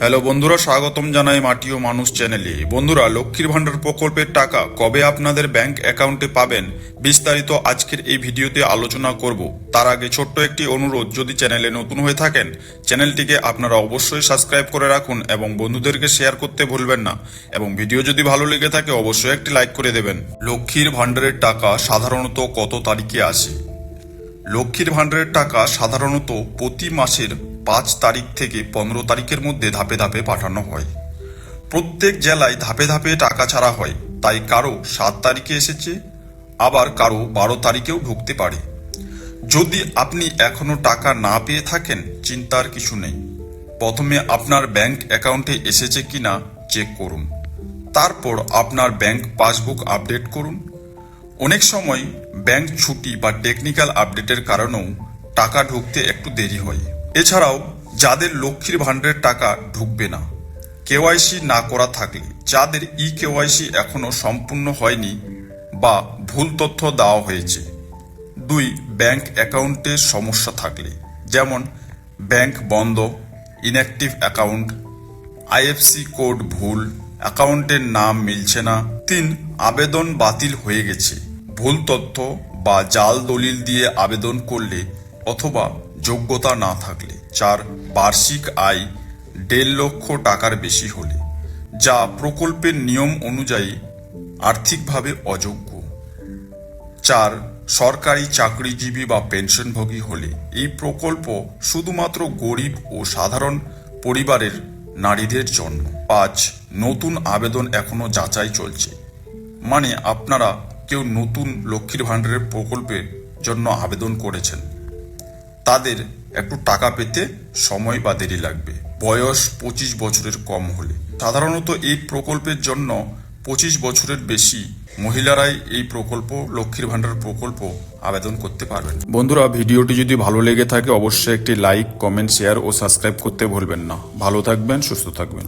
Hello বন্ধুরা, স্বাগতম জানাই মাটি ও মানুষ চ্যানেলে। বন্ধুরা, লক্ষ্মীর ভাণ্ডার প্রকল্পের টাকা কবে আপনাদের ব্যাংক অ্যাকাউন্টে পাবেন বিস্তারিত আজকের এই ভিডিওতে আলোচনা করব। তার আগে ছোট্ট একটি অনুরোধ, যদি চ্যানেলে নতুন হয়ে থাকেন, চ্যানেলটিকে আপনারা অবশ্যই সাবস্ক্রাইব করে রাখুন এবং বন্ধুদেরকে শেয়ার করতে ভুলবেন না। এবং ভিডিও যদি ভালো লেগে থাকে, অবশ্যই একটি লাইক করে দেবেন। লক্ষ্মীর ভাণ্ডারের টাকা সাধারণত কত তারিখে আসে? লক্ষ্মীর ভাণ্ডারের টাকা সাধারণত প্রতি মাসের পাঁচ তারিখ থেকে পনেরো তারিখের মধ্যে ধাপে ধাপে পাঠানো হয়। প্রত্যেক জেলায় ধাপে ধাপে টাকা ছাড়া হয়, তাই কারও সাত তারিখে এসেছে, আবার কারও বারো তারিখেও ঢুকতে পারে। যদি আপনি এখনও টাকা না পেয়ে থাকেন, চিন্তার কিছু নেই। প্রথমে আপনার ব্যাংক অ্যাকাউন্টে এসেছে কিনা চেক করুন। তারপর আপনার ব্যাংক পাসবুক আপডেট করুন। অনেক সময় ব্যাংক ছুটি বা টেকনিক্যাল আপডেটের কারণেও টাকা ঢুকতে একটু দেরি হয়। এছাড়াও, যাদের লক্ষ্মীর ভাণ্ডারের টাকা ঢুকবে না কেওয়াইসি না করা থাকলে, যাদের ই কেওয়াইসি এখনও সম্পূর্ণ হয়নি বা ভুল তথ্য দেওয়া হয়েছে। দুই, ব্যাংক অ্যাকাউন্টে সমস্যা থাকলে, যেমন ব্যাংক বন্ধ, ইনঅ্যাক্টিভ অ্যাকাউন্ট আইএফসি কোড ভুল, অ্যাকাউন্টের নাম মিলছে না। তিন, আবেদন বাতিল হয়ে গেছে। ভুল তথ্য বা জাল দলিল দিয়ে আবেদন করলে অথবা যোগ্যতা না থাকলে চার বার্ষিক আয় দেড় লক্ষ টাকার বেশি হলে, যা প্রকল্পের নিয়ম অনুযায়ী আর্থিকভাবে অযোগ্য। চার, সরকারি চাকরিজীবী বা পেনশনভোগী হলে, এই প্রকল্প শুধুমাত্র গরিব ও সাধারণ পরিবারের নারীদের জন্য। পাঁচ, নতুন আবেদন এখনও যাচাই চলছে। মানে আপনারা কেউ নতুন লক্ষ্মীর ভাণ্ডারের প্রকল্পের জন্য আবেদন করেছেন। তাদের একটু টাকা পেতে সময় বা দেরি লাগবে। বয়স পঁচিশ বছরের কম হলে। সাধারণত এই প্রকল্পের জন্য পঁচিশ বছরের বেশি মহিলারাই এই প্রকল্প, লক্ষ্মীর ভাণ্ডার প্রকল্প আবেদন করতে পারবেন। বন্ধুরা, ভিডিওটি যদি ভালো লেগে থাকে, অবশ্যই একটি লাইক, কমেন্ট, শেয়ার ও সাবস্ক্রাইব করতে ভুলবেন না। ভালো থাকবেন, সুস্থ থাকবেন।